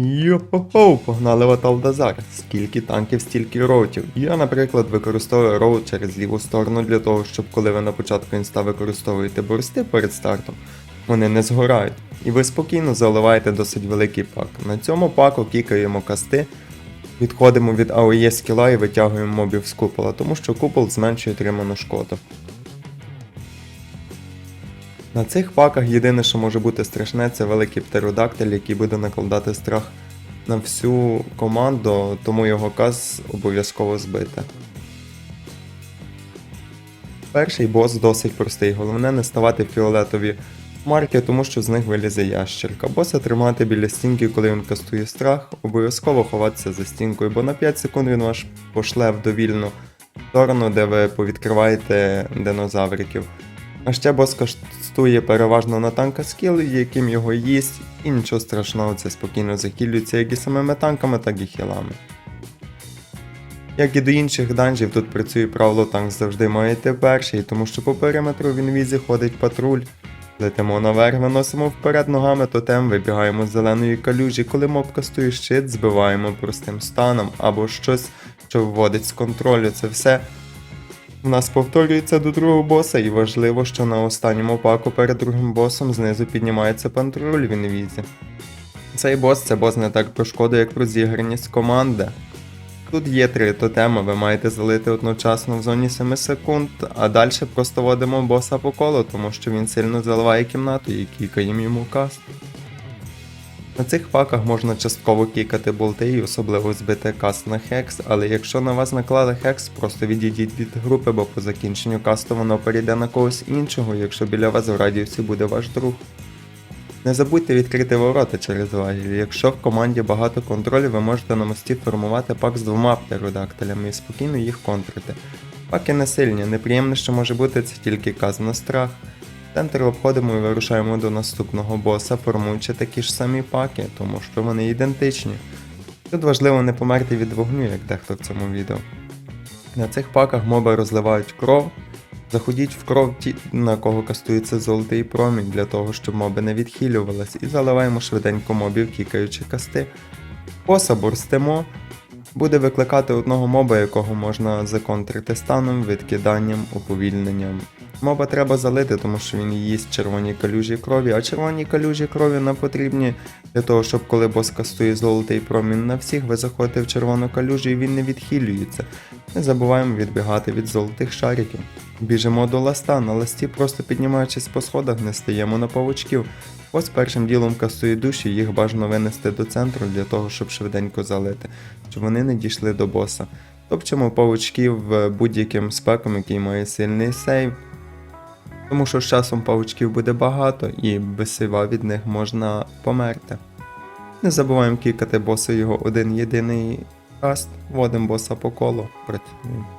Йо-хо-хо, погнали в Аталдазар. Скільки танків, стільки роутів. Я, наприклад, використовую роут через ліву сторону для того, щоб коли ви на початку інста використовуєте бурсти перед стартом, вони не згорають. І ви спокійно заливаєте досить великий пак. На цьому паку кікаємо касти, відходимо від AOE скіла і витягуємо мобів з купола, тому що купол зменшує отриману шкоду. На цих паках єдине, що може бути страшне, це великий птеродактиль, який буде накладати страх на всю команду, тому його каз обов'язково збити. Перший бос досить простий, головне не ставати фіолетові марки, тому що з них вилізе ящерка. Боса тримати біля стінки, коли він кастує страх, обов'язково ховатися за стінкою, бо на 5 секунд він вас пошле в довільну сторону, де ви повідкриваєте динозавриків. А ще бос кастує переважно на танка скіл, яким його їсть, і нічого страшного, це спокійно захилюється як і самими танками, так і хілами. Як і до інших данжів, тут працює правило танк завжди має йти перший, тому що по периметру в інвізі ходить патруль. Летимо наверх, виносимо вперед ногами тотем, вибігаємо з зеленої калюжі, коли моб кастує щит, збиваємо простим станом або щось, що вводить з контролю. Це все у нас повторюється до другого боса, і важливо, що на останньому паку перед другим босом знизу піднімається патруль в інвізі. Цей бос це бос не так про шкоду, як про зіграність команди. Тут є три тотеми, ви маєте залити одночасно в зоні 7 секунд, а далі просто водимо боса по колу, тому що він сильно заливає кімнату і кікаємо йому каст. На цих паках можна частково кікати болти і особливо збити каст на хекс, але якщо на вас наклали хекс, просто відійдіть від групи, бо по закінченню касту воно перейде на когось іншого, якщо біля вас в радіусі буде ваш друг. Не забудьте відкрити ворота через лагерь. Якщо в команді багато контролю, ви можете на мості формувати пак з двома птеродактилями і спокійно їх контрити. Паки не сильні, неприємне, що може бути, це тільки каз на страх. Центр обходимо і вирушаємо до наступного боса, формуючи такі ж самі паки, тому що вони ідентичні. Тут важливо не померти від вогню, як дехто в цьому відео. На цих паках моби розливають кров. Заходіть в кров ті, на кого кастується золотий промінь, для того, щоб моби не відхилювались, і заливаємо швиденько мобів, кікаючи касти. Боса бурстимо. Буде викликати одного моба, якого можна законтрити станом, відкиданням, уповільненням. Моба треба залити, тому що він їсть червоні калюжі крові, а червоні калюжі крові нам потрібні для того, щоб коли бос кастує золотий промінь на всіх, ви заходите в червону калюжу і він не відхилюється. Не забуваємо відбігати від золотих шариків. Біжимо до ласта, на ласті просто піднімаючись по сходах, не стаємо на павучків. Ось першим ділом кастує душі, їх бажано винести до центру для того, щоб швиденько залити, щоб вони не дійшли до боса. Топчемо павучків е, будь-яким спеком, який має сильний сейв. Тому що з часом павучків буде багато і без сейва від них можна померти. Не забуваємо кікати боса його один єдиний каст, вводимо боса по колу, працюємо.